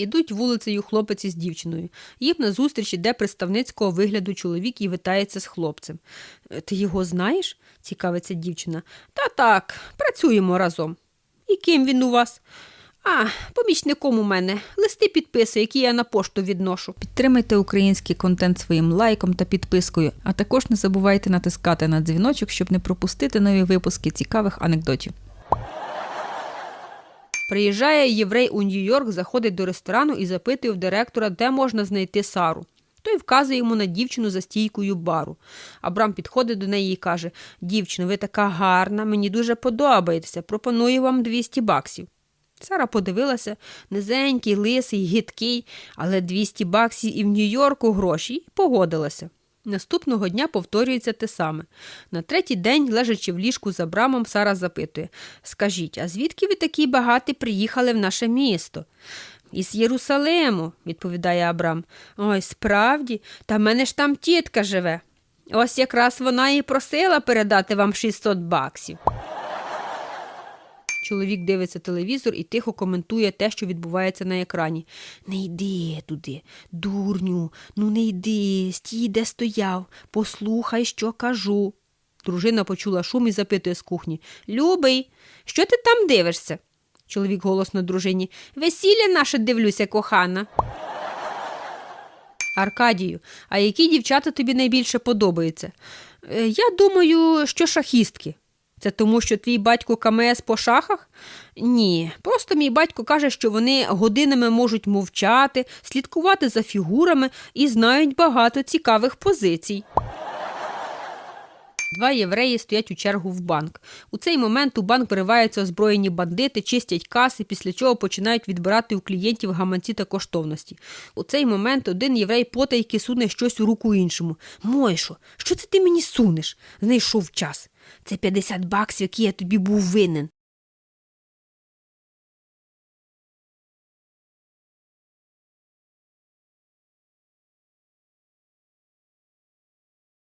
Ідуть вулицею хлопець із дівчиною. Їм назустріч іде представницького вигляду чоловік і витається з хлопцем. «Е, Ти його знаєш? цікавиться дівчина. Та так, працюємо разом. І ким він у вас? А, помічником у мене. Листи підписує, які я на пошту відношу. Підтримайте український контент своїм лайком та підпискою, а також не забувайте натискати на дзвіночок, щоб не пропустити нові випуски цікавих анекдотів. Приїжджає єврей у Нью-Йорк, заходить до ресторану і запитує в директора, де можна знайти Сару. Той вказує йому на дівчину за стійкою бару. Абрам підходить до неї і каже: Дівчино, ви така гарна, мені дуже подобаєтеся. Пропоную вам 200 баксів. Сара подивилася, низенький, лисий, гидкий, але 200 баксів і в Нью-Йорку гроші, і погодилася. Наступного дня повторюється те саме. На третій день, лежачи в ліжку з Абрамом, Сара запитує Скажіть, а звідки ви такі багаті приїхали в наше місто? Із Єрусалиму, відповідає Абрам. Ой, справді, та в мене ж там тітка живе. Ось якраз вона і просила передати вам 600 баксів. Чоловік дивиться телевізор і тихо коментує те, що відбувається на екрані. Не йди туди, дурню, ну не йди, стій, де стояв, послухай, що кажу. Дружина почула шум і запитує з кухні Любий, що ти там дивишся? Чоловік голосно дружині. Весілля наше дивлюся, кохана. Аркадію, а які дівчата тобі найбільше подобаються? «Е, Я думаю, що шахістки. Це тому, що твій батько КМС по шахах? Ні. Просто мій батько каже, що вони годинами можуть мовчати, слідкувати за фігурами і знають багато цікавих позицій. Два євреї стоять у чергу в банк. У цей момент у банк вириваються озброєні бандити, чистять каси, після чого починають відбирати у клієнтів гаманці та коштовності. У цей момент один єврей потайки суне щось у руку іншому. Мойшо, що це ти мені сунеш? Знайшов час. Це 50 баксів, які я тобі був винен.